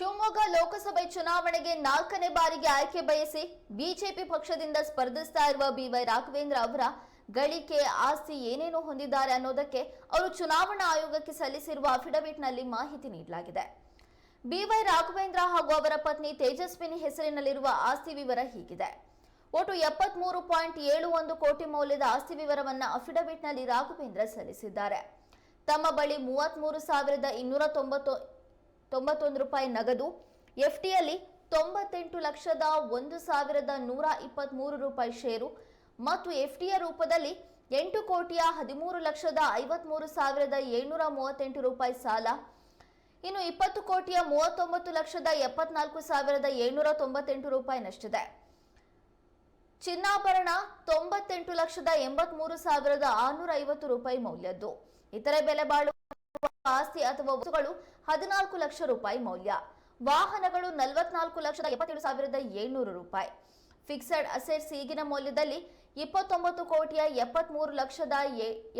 ಶಿವಮೊಗ್ಗ ಲೋಕಸಭೆ ಚುನಾವಣೆಗೆ ನಾಲ್ಕನೇ ಬಾರಿಗೆ ಆಯ್ಕೆ ಬಯಸಿ ಬಿಜೆಪಿ ಪಕ್ಷದಿಂದ ಸ್ಪರ್ಧಿಸ್ತಾ ಇರುವ ಬಿವೈ ರಾಘವೇಂದ್ರ ಅವರ ಗಳಿಕೆ ಆಸ್ತಿ ಏನೇನು ಹೊಂದಿದ್ದಾರೆ ಅನ್ನೋದಕ್ಕೆ ಅವರು ಚುನಾವಣಾ ಆಯೋಗಕ್ಕೆ ಸಲ್ಲಿಸಿರುವ ಅಫಿಡವಿಟ್ನಲ್ಲಿ ಮಾಹಿತಿ ನೀಡಲಾಗಿದೆ. ಬಿವೈ ರಾಘವೇಂದ್ರ ಹಾಗೂ ಅವರ ಪತ್ನಿ ತೇಜಸ್ವಿನಿ ಹೆಸರಿನಲ್ಲಿರುವ ಆಸ್ತಿ ವಿವರ ಹೀಗಿದೆ. ಒಟ್ಟು ಎಪ್ಪತ್ಮೂರು ಪಾಯಿಂಟ್ ಏಳು ಒಂದು ಕೋಟಿ ಮೌಲ್ಯದ ಆಸ್ತಿ ವಿವರವನ್ನ ಅಫಿಡವಿಟ್ನಲ್ಲಿ ರಾಘವೇಂದ್ರ ಸಲ್ಲಿಸಿದ್ದಾರೆ. ತಮ್ಮ ಬಳಿ ಮೂವತ್ಮೂರು ಸಾವಿರದ ಇನ್ನೂರ ತೊಂಬತ್ತು ತೊಂಬತ್ತೊಂದು ರೂಪಾಯಿ ನಗದು. ಎಫ್ಟಿಯಲ್ಲಿ ತೊಂಬತ್ತೆಂಟು ಲಕ್ಷದ ಒಂದು ಸಾವಿರದ ನೂರ ಇಪ್ಪತ್ತ್ಮೂರು ರೂಪಾಯಿ ಷೇರು ಮತ್ತು ಎಫ್ಟಿಯ ರೂಪದಲ್ಲಿ ಎಂಟು ಕೋಟಿಯ ಹದಿಮೂರು ಲಕ್ಷದ ಐವತ್ಮೂರು ಸಾವಿರದ ಏಳ್ನೂರ ಮೂವತ್ತೆಂಟು ರೂಪಾಯಿ ಸಾಲ. ಇನ್ನು ಇಪ್ಪತ್ತು ಕೋಟಿಯ ಮೂವತ್ತೊಂಬತ್ತು ಲಕ್ಷದ ಎಪ್ಪತ್ನಾಲ್ಕು ಸಾವಿರದ ಏಳ್ನೂರ ತೊಂಬತ್ತೆಂಟು ರೂಪಾಯಿನಷ್ಟಿದೆ ಚಿನ್ನಾಭರಣ ತೊಂಬತ್ತೆಂಟು ಲಕ್ಷದ ಎಂಬತ್ಮೂರು ಸಾವಿರದ ಆರುನೂರ ಐವತ್ತು ರೂಪಾಯಿ ಮೌಲ್ಯದ್ದು. ಇತರೆ ಬೆಲೆ ಬಾಳುವ ಆಸ್ತಿ ಅಥವಾ ವಸ್ತುಗಳು ಹದಿನಾಲ್ಕು ಲಕ್ಷ ರೂಪಾಯಿ ಮೌಲ್ಯ. ವಾಹನಗಳು ನಲವತ್ನಾಲ್ಕು ಲಕ್ಷದ ಎಪ್ಪತ್ತೇಳು ಸಾವಿರದ ಏಳ್ನೂರು ರೂಪಾಯಿ. ಫಿಕ್ಸೆಡ್ ಅಸೆಟ್ಸ್ ಈಗಿನ ಮೌಲ್ಯದಲ್ಲಿ ಇಪ್ಪತ್ತೊಂಬತ್ತು ಕೋಟಿಯ ಎಪ್ಪತ್ಮೂರು ಲಕ್ಷದ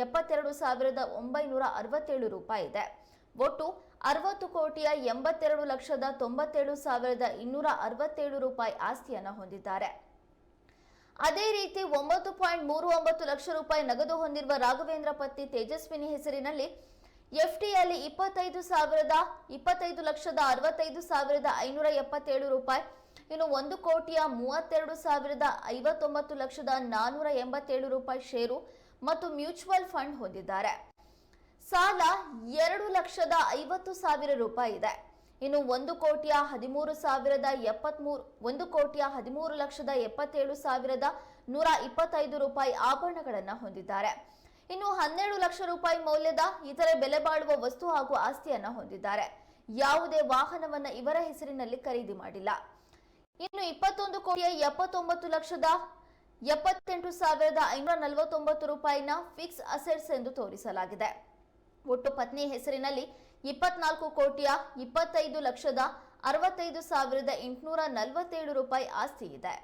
ಎಪ್ಪತ್ತೆರಡು ಸಾವಿರದ ಒಂಬೈನೂರ ಅರವತ್ತೇಳು ರೂಪಾಯಿ ಇದೆ. ಒಟ್ಟು ಅರವತ್ತು ಕೋಟಿಯ ಎಂಬತ್ತೆರಡು ಲಕ್ಷದ ತೊಂಬತ್ತೇಳು ಸಾವಿರದ ಇನ್ನೂರ ಅರವತ್ತೇಳು ರೂಪಾಯಿ ಆಸ್ತಿಯನ್ನು ಹೊಂದಿದ್ದಾರೆ. ಅದೇ ರೀತಿ ಒಂಬತ್ತು ಪಾಯಿಂಟ್ ಮೂರು ಒಂಬತ್ತು ಲಕ್ಷ ರೂಪಾಯಿ ನಗದು ಹೊಂದಿರುವ ರಾಘವೇಂದ್ರ ಪತ್ನಿ ತೇಜಸ್ವಿನಿ ಹೆಸರಿನಲ್ಲಿ ಎಫ್ಟಿಯಲ್ಲಿ ಇಪ್ಪತ್ತೈದು ಸಾವಿರದ ಇಪ್ಪತ್ತೈದು ಲಕ್ಷದ ಅರವತ್ತೈದು ಸಾವಿರದ ಐನೂರ ಎಪ್ಪತ್ತೇಳು ರೂಪಾಯಿ, ಇನ್ನು ಒಂದು ಕೋಟಿಯ ಮೂವತ್ತೆರಡು ಸಾವಿರದ ಐವತ್ತೊಂಬತ್ತು ಲಕ್ಷದ ನಾನ್ನೂರ ಎಂಬತ್ತೇಳು ರೂಪಾಯಿ ಷೇರು ಮತ್ತು ಮ್ಯೂಚುವಲ್ ಫಂಡ್ ಹೊಂದಿದ್ದಾರೆ. ಸಾಲ ಎರಡು ಲಕ್ಷದ ಐವತ್ತು ಸಾವಿರ ರೂಪಾಯಿ ಇದೆ. ಇನ್ನು ಒಂದು ಕೋಟಿಯ ಹದಿಮೂರು ಸಾವಿರದ ಎಪ್ಪತ್ಮೂರು, ಒಂದು ಕೋಟಿಯ ಹದಿಮೂರು ಲಕ್ಷದ ಎಪ್ಪತ್ತೇಳು ಸಾವಿರದ ನೂರ ಇಪ್ಪತ್ತೈದು ರೂಪಾಯಿ ಆಭರಣಗಳನ್ನು ಹೊಂದಿದ್ದಾರೆ. ಇನ್ನು ಹನ್ನೆರಡು ಲಕ್ಷ ರೂಪಾಯಿ ಮೌಲ್ಯದ ಇತರೆ ಬೆಲೆ ಬಾಳುವ ವಸ್ತು ಹಾಗೂ ಆಸ್ತಿಯನ್ನ ಹೊಂದಿದ್ದಾರೆ. ಯಾವುದೇ ವಾಹನವನ್ನ ಇವರ ಹೆಸರಿನಲ್ಲಿ ಖರೀದಿ ಮಾಡಿಲ್ಲ. ಇನ್ನು ಇಪ್ಪತ್ತೊಂದು ಕೋಟಿಯ ಎಪ್ಪತ್ತೊಂಬತ್ತು ಲಕ್ಷದ ಎಪ್ಪತ್ತೆಂಟು ಸಾವಿರದ ಐನೂರ ನಲವತ್ತೊಂಬತ್ತು ರೂಪಾಯಿನ ಫಿಕ್ಸ್ ಅಸೆಟ್ಸ್ ಎಂದು ತೋರಿಸಲಾಗಿದೆ. ಒಟ್ಟು ಪತ್ನಿ ಹೆಸರಿನಲ್ಲಿ ಇಪ್ಪತ್ನಾಲ್ಕು ಕೋಟಿಯ ಇಪ್ಪತ್ತೈದು ಲಕ್ಷದ ಅರವತ್ತೈದು ಸಾವಿರದ ಎಂಟುನೂರ ನಲವತ್ತೇಳು ರೂಪಾಯಿ ಆಸ್ತಿ ಇದೆ.